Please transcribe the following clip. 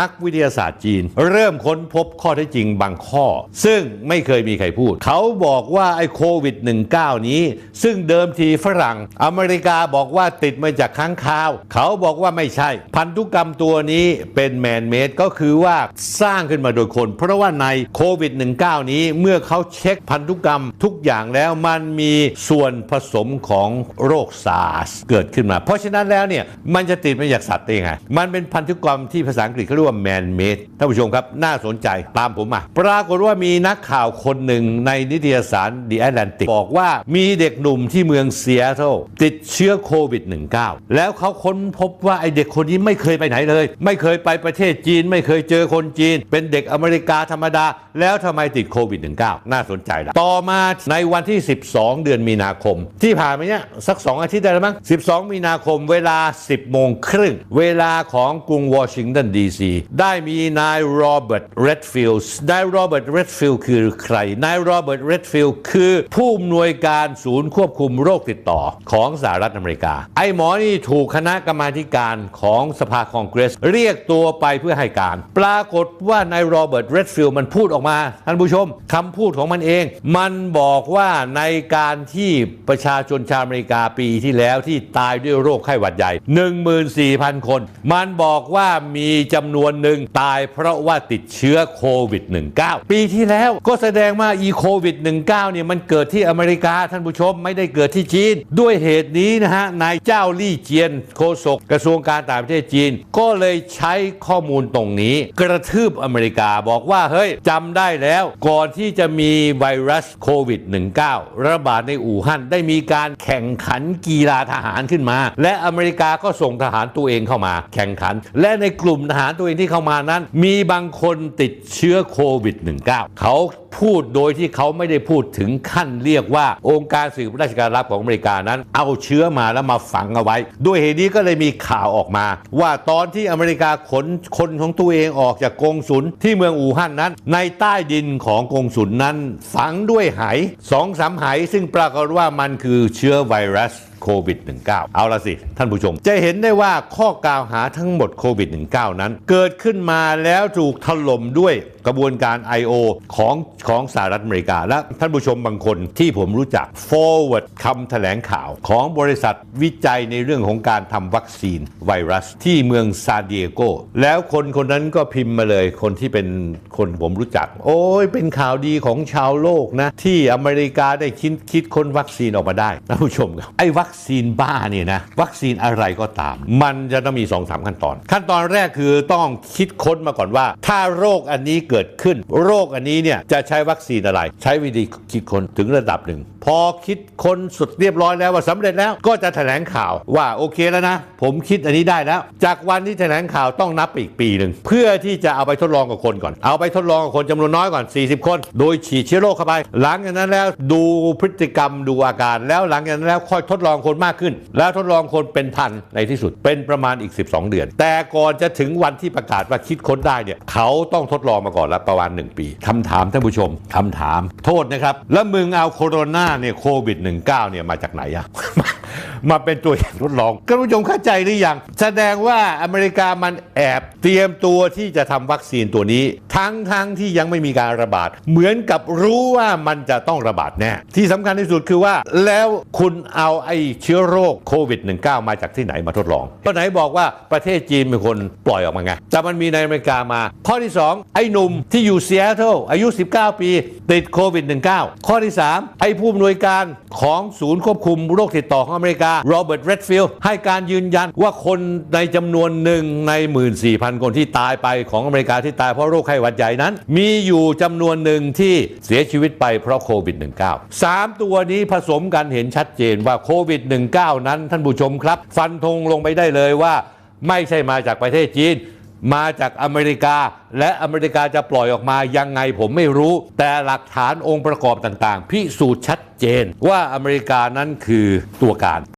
นักวิทยาศาสตร์จีน เริ่มค้นพบข้อเท็จจริงบางข้อ ซึ่งไม่เคยมีใครพูด เขาบอกว่าไอ้โควิด -19 นี้ ซึ่งเดิมทีฝรั่ง อเมริกาบอกว่าติดมาจากค้างคาว เขาบอกว่าไม่ใช่ พันธุกรรมตัวนี้เป็นแมนเมดก็คือว่าสร้างขึ้นมาโดยคน เพราะว่าในโควิด -19 นี้เมื่อเขาเช็คพันธุกรรมทุกอย่างแล้วมันมีส่วนผสมของโรคซาร์สเกิดขึ้นมา เพราะฉะนั้นแล้วเนี่ยมันจะติดมาจากสัตว์ได้ไงมันเป็นพันธุกรรมที่ภาษาอังกฤษเขาเรียกว่าแมนเมดท่านผู้ชมครับ น่าสนใจตามผมมา ปรากฏว่ามีนักข่าวคนหนึ่งในนิตยสาร The Atlantic บอกว่ามีเด็กหนุ่มที่เมืองเซียโตรติดเชื้อโควิด -19 แล้วเขาค้นพบว่าไอเด็กคนนี้ไม่เคยไปไหนเลย ไม่เคยไปประเทศจีน ไม่เคยเจอคนจีน เป็นเด็กอเมริกาธรรมดา แล้วทำไมติดโควิด -19 น่าสนใจละต่อมาในวันที่ 12 เดือนมีนาคม ที่ผ่านมาเนี่ยสัก 2 อาทิตย์ได้แล้วมั้ง12 มีนาคมเวลา 10โมงครึ่งเวลาของกรุงวอชิงตันดีซีได้มีนายโรเบิร์ตเรดฟิลด์นายโรเบิร์ตเรดฟิลด์คือใครนายโรเบิร์ตเรดฟิลด์คือผู้อำนวยการศูนย์ควบคุมโรคติดต่อของสหรัฐอเมริกา ไอ้หมอนี่ถูกคณะกรรมาการของสภาคองเกรส เรียกตัวไปเพื่อให้การ ปรากฏว่านายโรเบิร์ตเรดฟิลด์มันพูดออกมา ท่านผู้ชมคำพูดของมันเอง มันบอกว่าในการที่ประชาชนชาวอเมริกาปีที่แล้วที่ตายด้วยโรคไข้หวัดใหญ่ 14,000 คน มันบอกว่ามีจำนวนหนึ่งตายเพราะว่าติดเชื้อโควิด -19 ปีที่แล้วก็แสดงว่าอีโควิด -19 เนี่ยมันเกิดที่อเมริกาท่านผู้ชมไม่ได้เกิดที่จีน ด้วยเหตุนี้นะฮะนายเจ้าลี่เจียนโฆษกกระทรวงการต่างประเทศจีน ก็เลยใช้ข้อมูลตรงนี้ กระทืบอเมริกาบอกว่าเฮ้ยจำได้แล้ว ก่อนที่จะมีไวรัสโควิด -19 ระบาดในอู่ฮั่นได้มีการแข่งขันกีฬาทหารขึ้นมา และอเมริกาก็ส่งทหารตัวเองเข้ามา แข่งขัน และในกลุ่มทหารตัวเองที่เข้ามานั้น มีบางคนติดเชื้อโควิด -19 เขาพูดโดยที่เขาไม่ได้พูดถึงขั้นเรียกว่า องค์การสืบราชการลับของอเมริกานั้น เอาเชื้อมาแล้วมาฝังเอาไว้ ด้วยเหตุนี้ก็เลยมีข่าวออกมา ว่าตอนที่อเมริกาขนคนของตัวเองออกจากกงสุลที่เมืองอู่ฮั่นนั้น ในใต้ดินของกงสุลนั้น ฝังด้วยไหสองสามไหซึ่งปรากฏว่ามันคือเชื้อไวรัส ควิด -19 เอาละสิ ท่านผู้ชม จะเห็นได้ว่าข้อกล่าวหาทั้งหมดโควิด -19 นั้น เกิดขึ้นมาแล้วถูกถล่มด้วย กระบวนการ I.O. ของของสหรัฐอเมริกา และท่านผู้ชมบางคนที่ผมรู้จัก forward คำแถลงข่าวของบริษัทวิจัยในเรื่องของการทำวัคซีนไวรัสที่เมืองซานดิเอโกแล้วคนคนนั้นก็พิมพ์มาเลยคนที่เป็นคนผมรู้จัก โอ้ยเป็นข่าวดีของชาวโลกนะ ที่อเมริกาได้คิดคิดค้นวัคซีนออกมาได้ท่านผู้ชมครับไอ้วัคซีนบ้าเนี่ยนะ วัคซีนอะไรก็ตาม มันจะต้องมี2อสาขั้นตอน ขั้นตอนแรกคือต้องคิดค้นมาก่อนว่า ถ้าโรคอันนี้เกิดขึ้น โรคอันนี้เนี่ยจะใช้วัคซีนอะไร ใช้วิธีคิดคนถึงระดับหนึ่ง พอคิดคนสุดเรียบร้อยแล้วว่าสำเร็จแล้วก็จะแถลงข่าวว่าโอเคแล้วนะ ผมคิดอันนี้ได้แล้ว จากวันที่แถลงข่าวต้องนับอีกปีหนึ่งเพื่อที่จะเอาไปทดลองกับคนก่อน เอาไปทดลองกับคนจำนวนน้อยก่อน 40 คน โดยฉีดเชื้อโรคเข้าไป หลังจากนั้นแล้วดูพฤติกรรมดูอาการ แล้วหลังจากนั้นแล้วค่อยทดลองคนมากขึ้น แล้วทดลองคนเป็นพันในที่สุดเป็นประมาณอีก 12 เดือน แต่ก่อนจะถึงวันที่ประกาศว่าคิดค้นได้เนี่ยเขาต้องทดลองมาก่อนและประมาณ1ปีคำถามท่านผู้ชมคำถาม โทษนะครับ แล้วมึงเอาโคโรนาเนี่ยโควิด -19 เนี่ยมาจากไหนอะ มาเป็นตัวอย่างทดลองท่านผู้ชมเข้าใจหรือยัง แสดงว่าอเมริกามันแอบเตรียมตัวที่จะทำวัคซีนตัวนี้ ทั้งทั้งที่ยังไม่มีการระบาด เหมือนกับรู้ว่ามันจะต้องระบาดแน่ ที่สำคัญที่สุดคือว่า แล้วคุณเอาไอ้เชื้อโรคโควิด -19 มาจากที่ไหนมาทดลองก็ไหนบอกว่าประเทศจีนเป็นคนปล่อยออกมาไงแต่มันมีในอเมริกามา ข้อที่ 2 ไอ้หนุ่มที่อยู่เซีแอตเทิลอายุ 19 ปี ติดโควิด -19 ข้อที่ 3 ไอ้ผู้อำนวยการของศูนย์ควบคุมโรคติดต่อของอเมริกาาโรเบิร์ตเรดฟิลด์ให้การยืนยันว่าคนในจำนวนหนึ่งใน 14,000 คนที่ตายไปของอเมริกาที่ตายเพราะโรคไข้หวัดใหญ่นั้น มีอยู่จำนวนหนึ่งที่เสียชีวิตไปเพราะโควิด -19 3 ตัวนี้ผสมกันเห็นชัดเจนว่าโควิด -19 นั้นท่านผู้ชมครับ ฟันธงลงไปได้เลยว่า ไม่ใช่มาจากประเทศจีนมาจากอเมริกา และอเมริกาจะปล่อยออกมายังไงผมไม่รู้ แต่หลักฐานองค์ประกอบต่างๆ พิสูจน์ชัดเจนว่าอเมริกานั้นคือตัวการ